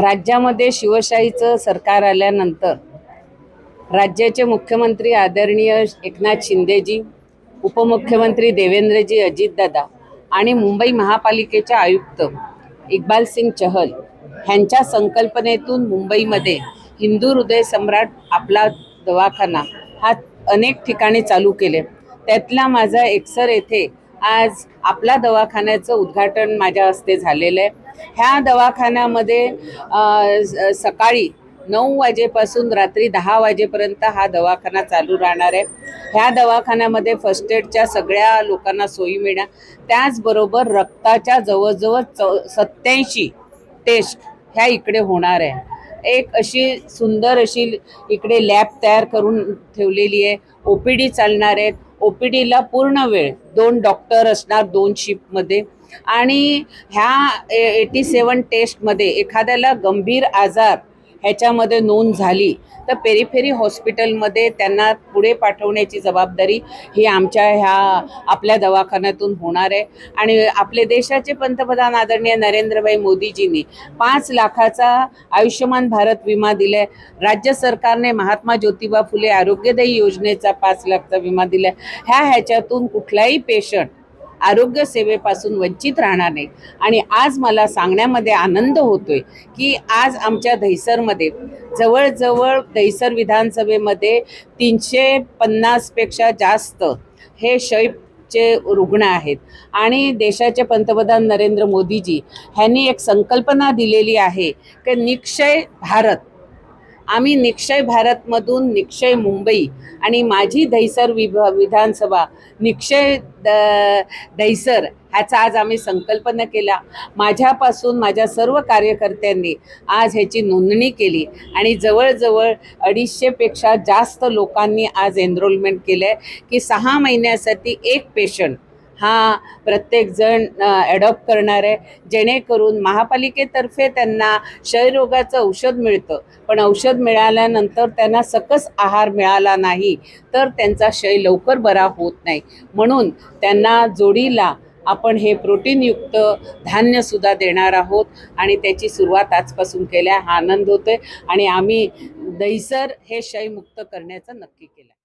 राज्यामध्ये शिवशाहीचं सरकार आल्यानंतर राज्याचे मुख्यमंत्री आदरणीय एकनाथ शिंदेजी उपमुख्यमंत्री देवेंद्रजी अजितदादा आणि मुंबई महापालिकेचे आयुक्त इक्बाल सिंग चहल ह्यांच्या संकल्पनेतून मुंबईमध्ये हिंदू हृदय सम्राट आपला दवाखाना हा अनेक ठिकाणी चालू केले. त्यातला माझा एकसर येथे आज आपला दवाखान्याचं उद्घाटन माझ्या हस्ते झालेलं आहे. ह्या दवाखान्यामध्ये सकाळी नऊ वाजेपासून रात्री दहा वाजेपर्यंत हा दवाखाना चालू राहणार आहे. ह्या दवाखान्यामध्ये फर्स्ट एडच्या सगळ्या लोकांना सोयी मिळणार. त्याचबरोबर रक्ताच्या जवळजवळ चौ सत्याऐंशी टेस्ट ह्या इकडे होणार आहे. एक अशी सुंदर अशी इकडे लॅब तयार करून ठेवलेली आहे. ओ पी डी चालणार आहेत ओ पी डीला पूर्ण वेळ दोन डॉक्टर असणार दोन शिफ्टमध्ये. आणि ह्या एटी सेवन टेस्टमध्ये एखाद्याला गंभीर आजार ह्याच्यामध्ये नोंद झाली तर पेरिफेरी हॉस्पिटलमध्ये त्यांना पुढे पाठवण्याची जबाबदारी ही आमच्या ह्या आपल्या दवाखान्यातून होणार आहे. आणि आपले देशाचे पंतप्रधान आदरणीय नरेंद्रभाई मोदीजींनी पाच लाखाचा आयुष्यमान भारत विमा दिलाय. राज्य सरकारने महात्मा ज्योतिबा फुले आरोग्यदायी योजनेचा पाच लाखचा विमा दिलाय. ह्या ह्याच्यातून कुठलाही पेशंट आरोग्य सेवेपासून वंचित राहणार नाही. आणि आज मला सांगण्यामध्ये आनंद होतोय की आज आमच्या दहिसरमध्ये जवळजवळ दहिसर विधानसभेमध्ये तीनशे पन्नासपेक्षा जास्त हे शैपचे रुग्ण आहेत. आणि देशाचे पंतप्रधान नरेंद्र मोदीजी ह्यांनी एक संकल्पना दिलेली आहे की निक्षय भारत आम्ही निक्षय भारतमधून निक्षय मुंबई आणि माझी दहिसर विभा विधानसभा निक्षय द दहिसर ह्याचा आज आम्ही संकल्पना केला. माझ्यापासून माझ्या सर्व कार्यकर्त्यांनी आज ह्याची नोंदणी केली आणि जवळजवळ अडीचशेपेक्षा जास्त लोकांनी आज एनरोलमेंट केलं आहे की सहा महिन्यासाठी एक पेशंट हा प्रत्येकजण ॲडॉप्ट करणार आहे. जेणेकरून महापालिकेतर्फे त्यांना क्षयरोगाचं औषध मिळतं. पण औषध मिळाल्यानंतर त्यांना सकस आहार मिळाला नाही तर त्यांचा क्षय लवकर बरा होत नाही. म्हणून त्यांना जोडीला आपण हे प्रोटीनयुक्त धान्यसुद्धा देणार आहोत आणि त्याची सुरुवात आजपासून केल्या हा आनंद होतोय आणि आम्ही दहीसर हे क्षयमुक्त करण्याचं नक्की केलं.